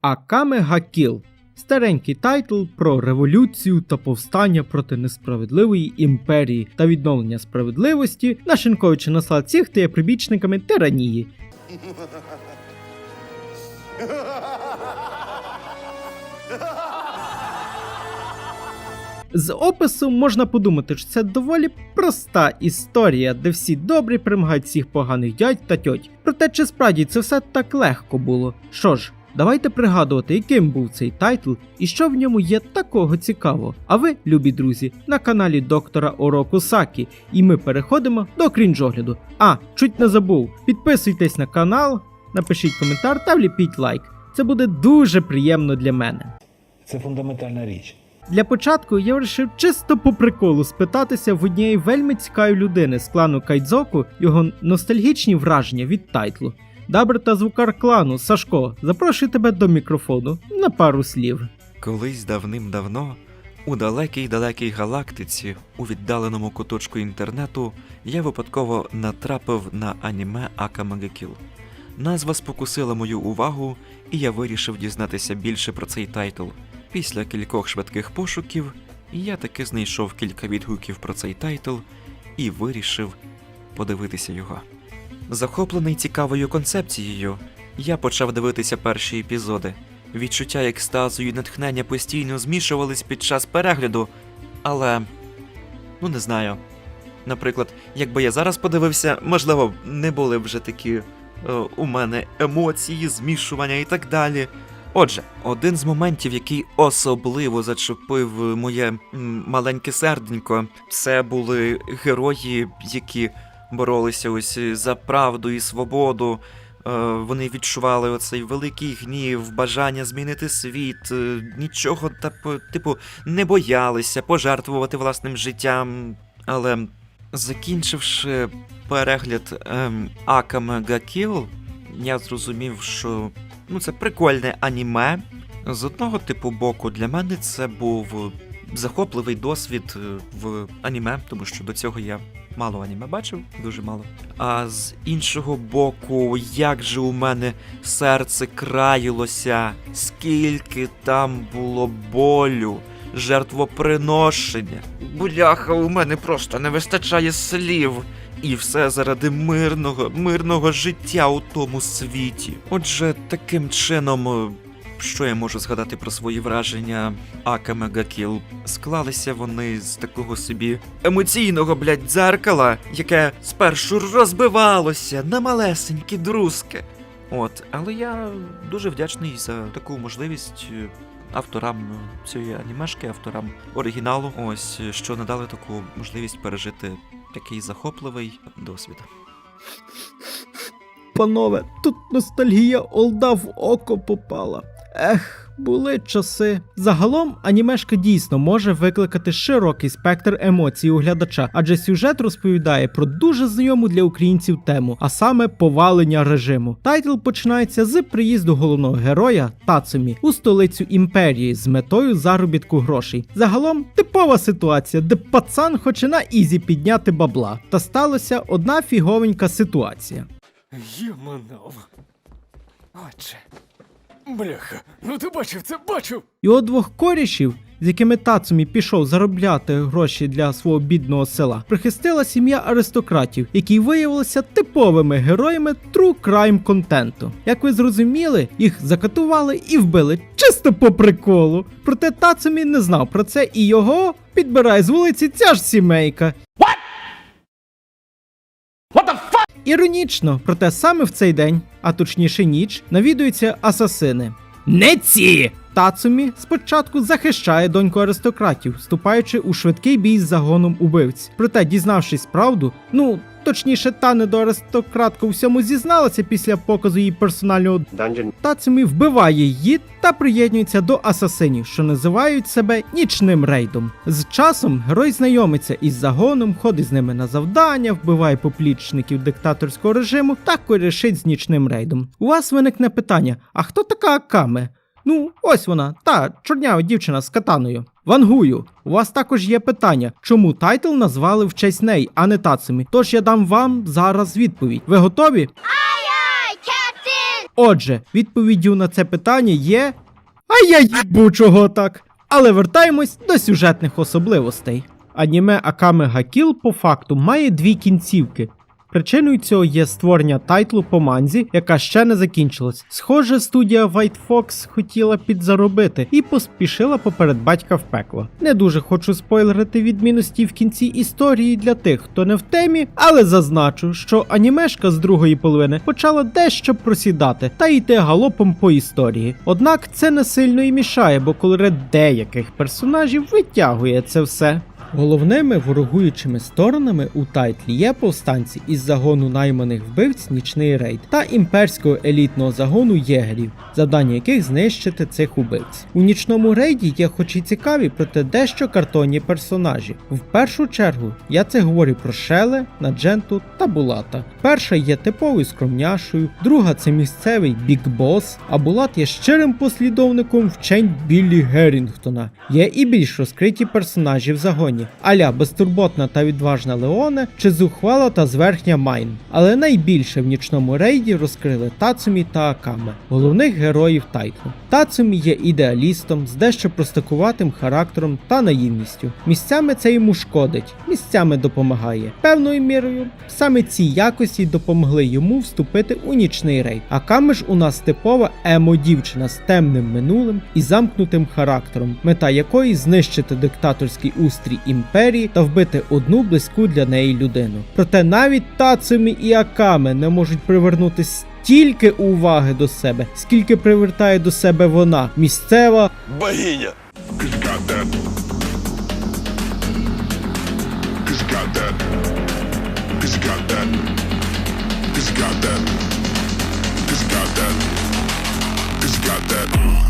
Акаме Гакіл старенький тайтл про революцію та повстання проти несправедливої імперії та відновлення справедливості, нашинковуючи на слад всіх, хто є прибічниками тиранії. З опису можна подумати, що це доволі проста історія, де всі добрі примагають всіх поганих дядь та тьоть. Проте чи справді це все так легко було? Що ж, давайте пригадувати, яким був цей тайтл і що в ньому є такого цікавого. А ви, любі друзі, на каналі доктора Ороку Сакі, і ми переходимо до крінжогляду. А, чуть не забув, підписуйтесь на канал, напишіть коментар та вліпіть лайк. Це буде дуже приємно для мене. Це фундаментальна річ. Для початку я вирішив чисто по приколу спитатися в однієї вельми цікавої людини з клану Кайдзоку його ностальгічні враження від тайтлу. Дабр та звукар клану Сашко, запрошую тебе до мікрофону на пару слів. Колись давним-давно, у далекій далекій галактиці, у віддаленому куточку інтернету, я випадково натрапив на аніме Акамагекіл. Назва спокусила мою увагу, і я вирішив дізнатися більше про цей тайтл. Після кількох швидких пошуків я таки знайшов кілька відгуків про цей тайтл і вирішив подивитися його. Захоплений цікавою концепцією, я почав дивитися перші епізоди. Відчуття екстазу і натхнення постійно змішувались під час перегляду, але ну не знаю. Наприклад, якби я зараз подивився, можливо, не були вже такі е, у мене емоції, змішування і так далі. Отже, один з моментів, який особливо зачепив моє маленьке серденько, це були герої, які боролися ось за правду і свободу. Е, Вони відчували оцей великий гнів, бажання змінити світ, е, нічого та типу не боялися пожертвувати власним життям. Але закінчивши перегляд ем, Акаме Гакіл, я зрозумів, що ну це прикольне аніме. З одного типу боку, для мене це був захопливий досвід е, в аніме, тому що до цього я мало аніме бачив, дуже мало. А з іншого боку, як же у мене серце країлося, скільки там було болю, жертвоприношення. Бляха, у мене просто не вистачає слів. І все заради мирного, мирного життя у тому світі. Отже, таким чином, е, що я можу згадати про свої враження Акаме Гакіл? Склалися вони з такого собі емоційного, блядь, дзеркала, яке спершу розбивалося на малесенькі друзки. От, але я дуже вдячний за таку можливість е, авторам цієї анімешки, авторам оригіналу, ось е, що надали таку можливість пережити такий захопливий досвід. Панове, тут ностальгія олда в око попала. Ех, були часи. Загалом анімешка дійсно може викликати широкий спектр емоцій у глядача, адже сюжет розповідає про дуже знайому для українців тему, а саме повалення режиму. Тайтл починається з приїзду головного героя Тацумі у столицю імперії з метою заробітку грошей. Загалом типова ситуація, де пацан хоче на ізі підняти бабла. Та сталася одна фіговенька ситуація. Єманов. Отче. Бляха, ну ти бачив це, бачив! Його двох корішів, з якими Тацумі пішов заробляти гроші для свого бідного села, прихистила сім'я аристократів, які виявилися типовими героями true crime контенту. Як ви зрозуміли, їх закатували і вбили чисто по приколу. Проте Тацумі не знав про це і його підбирає з вулиці ця ж сімейка. Іронічно, проте саме в цей день, а точніше ніч, навідуються асасини. Не ці! Тацумі спочатку захищає доньку аристократів, вступаючи у швидкий бій з загоном убивць. Проте, дізнавшись правду, ну точніше, та недоаристократка у всьому зізналася після показу її персонального Тацумі вбиває її та приєднується до асасинів, що називають себе нічним рейдом. З часом герой знайомиться із загоном, ходить з ними на завдання, вбиває поплічників диктаторського режиму та корішить з нічним рейдом. У вас виникне питання: а хто така Акаме? Ну, ось вона, та чорнява дівчина з катаною. Вангую, у вас також є питання, чому тайтл назвали в честь неї, а не Тацумі. Тож я дам вам зараз відповідь. Ви готові? Отже, відповіддю на це питання є. А я їбу чого так. Але вертаємось до сюжетних особливостей. Аніме Акаме Гакіл по факту має дві кінцівки. Причиною цього є створення тайтлу по манзі, яка ще не закінчилась. Схоже, студія White Fox хотіла підзаробити і поспішила поперед батька в пекло. Не дуже хочу спойлерити відмінності в кінці історії для тих, хто не в темі, але зазначу, що анімешка з другої половини почала дещо просідати та йти галопом по історії. Однак це не сильно і мішає, бо колорит деяких персонажів витягує це все. Головними ворогуючими сторонами у тайтлі є повстанці із загону найманих вбивць Нічний рейд та імперського елітного загону єгерів, завдання яких знищити цих убивць. У нічному рейді є хоч і цікаві, проте дещо картонні персонажі. В першу чергу я це говорю про Шеле, Надженту та Булата. Перша є типовою скромняшою, друга це місцевий бікбос, а Булат є щирим послідовником вчень Біллі Геррінгтона. Є і більш розкриті персонажі в загоні, аля безтурботна та відважна Леоне чи зухвала та зверхня Майн. Але найбільше в нічному рейді розкрили Тацумі та Акаме, головних героїв тайтлу. Тацумі є ідеалістом з дещо простакуватим характером та наївністю. Місцями це йому шкодить, місцями допомагає. Певною мірою саме ці якості допомогли йому вступити у нічний рейд. Акаме ж у нас типова емо-дівчина з темним минулим і замкнутим характером, мета якої знищити диктаторський устрій імперії та вбити одну близьку для неї людину. Проте навіть Тацумі і Акаме не можуть привернути стільки уваги до себе, скільки привертає до себе вона, місцева Богиня. Got that.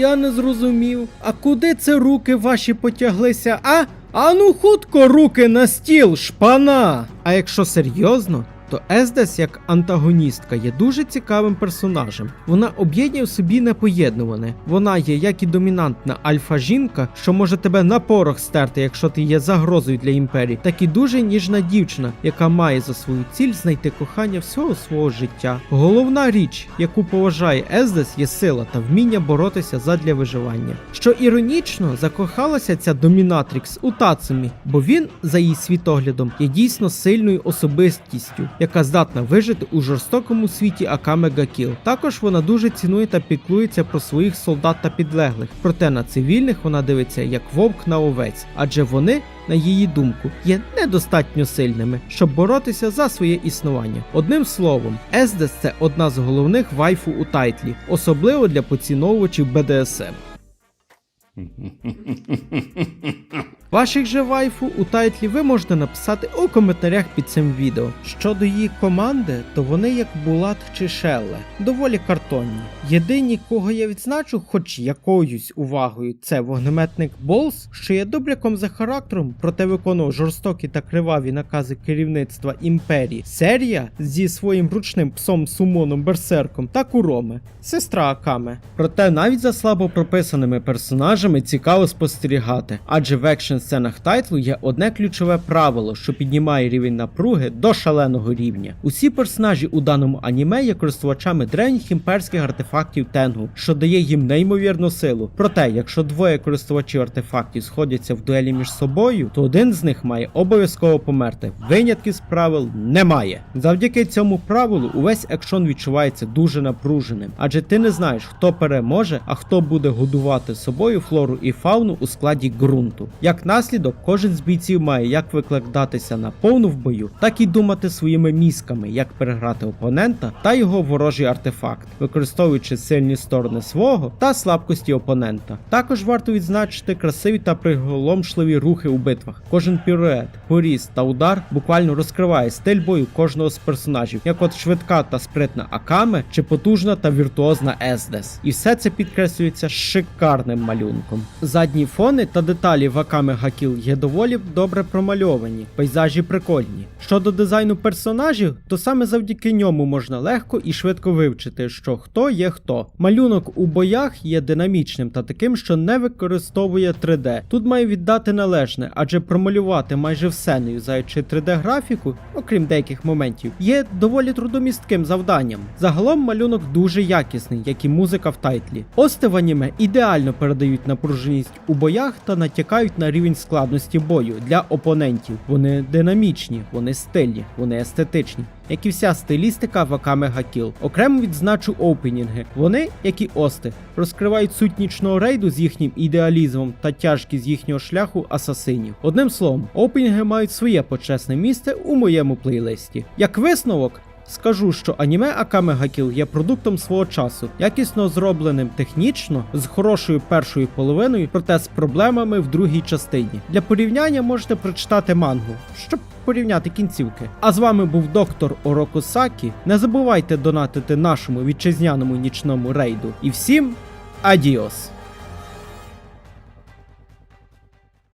Я не зрозумів. А куди це руки ваші потяглися? А? Ану хутко руки на стіл, шпана! А якщо серйозно, то Ездес як антагоністка є дуже цікавим персонажем. Вона об'єднує в собі непоєднуване. Вона є як і домінантна альфа-жінка, що може тебе на порох стерти, якщо ти є загрозою для імперії, так і дуже ніжна дівчина, яка має за свою ціль знайти кохання всього свого життя. Головна річ, яку поважає Ездес, є сила та вміння боротися задля виживання. Що іронічно, закохалася ця домінатрікс у Тацумі, бо він, за її світоглядом, є дійсно сильною особистістю, яка здатна вижити у жорстокому світі Акаме Гакіл. Також вона дуже цінує та піклується про своїх солдат та підлеглих. Проте на цивільних вона дивиться як вовк на овець, адже вони. На її думку, є недостатньо сильними, щоб боротися за своє існування. Одним словом, Ездес це одна з головних вайфу у тайтлі, особливо для поціновувачів БДСМ. Ваших же вайфу у тайтлі ви можете написати у коментарях під цим відео. Щодо її команди, то вони як Булат чи Шелле, доволі картонні. Єдині, кого я відзначу, хоч якоюсь увагою, це вогнеметник Болс, що є добряком за характером, проте виконував жорстокі та криваві накази керівництва імперії. Серія зі своїм ручним псом Сумоном Берсерком та Куроме, сестра Акаме. Проте навіть за слабо прописаними персонажами цікаво спостерігати, адже в екшн сценах тайтлу є одне ключове правило, що піднімає рівень напруги до шаленого рівня. Усі персонажі у даному аніме є користувачами древніх імперських артефактів Тенгу, що дає їм неймовірну силу. Проте, якщо двоє користувачів артефактів сходяться в дуелі між собою, то один з них має обов'язково померти. Винятків з правил немає. Завдяки цьому правилу увесь екшон відчувається дуже напруженим, адже ти не знаєш, хто переможе, а хто буде годувати собою флору і фауну у складі ґрунту. Як наслідок, кожен з бійців має як викладатися на повну в бою, так і думати своїми мізками, як переграти опонента та його ворожий артефакт, використовуючи сильні сторони свого та слабкості опонента. Також варто відзначити красиві та приголомшливі рухи у битвах. Кожен пірует, поріз та удар буквально розкриває стиль бою кожного з персонажів, як от швидка та спритна Акаме чи потужна та віртуозна Ездес. І все це підкреслюється шикарним малюнком. Задні фони та деталі в Акаме Гакіл є доволі добре промальовані, пейзажі прикольні. Щодо дизайну персонажів, то саме завдяки ньому можна легко і швидко вивчити, що хто є хто. Малюнок у боях є динамічним та таким, що не використовує 3D. Тут маю віддати належне, адже промалювати майже все, не юзаючи 3D-графіку, окрім деяких моментів, є доволі трудомістким завданням. Загалом малюнок дуже якісний, як і музика в тайтлі. Ости в аніме ідеально передають напруженість у боях та натякають на рівень складності бою для опонентів. Вони динамічні, вони стильні, вони естетичні. Як і вся стилістика Вакаме Гакіл. Окремо відзначу опенінги. Вони, як і Ости, розкривають суть нічного рейду з їхнім ідеалізмом та тяжкість їхнього шляху асасинів. Одним словом, опенінги мають своє почесне місце у моєму плейлисті. Як висновок. Скажу, що аніме Акаме Гакіл є продуктом свого часу, якісно зробленим технічно, з хорошою першою половиною, проте з проблемами в другій частині. Для порівняння можете прочитати мангу, щоб порівняти кінцівки. А з вами був доктор Ороко Сакі. Не забувайте донатити нашому вітчизняному нічному рейду. І всім адіос!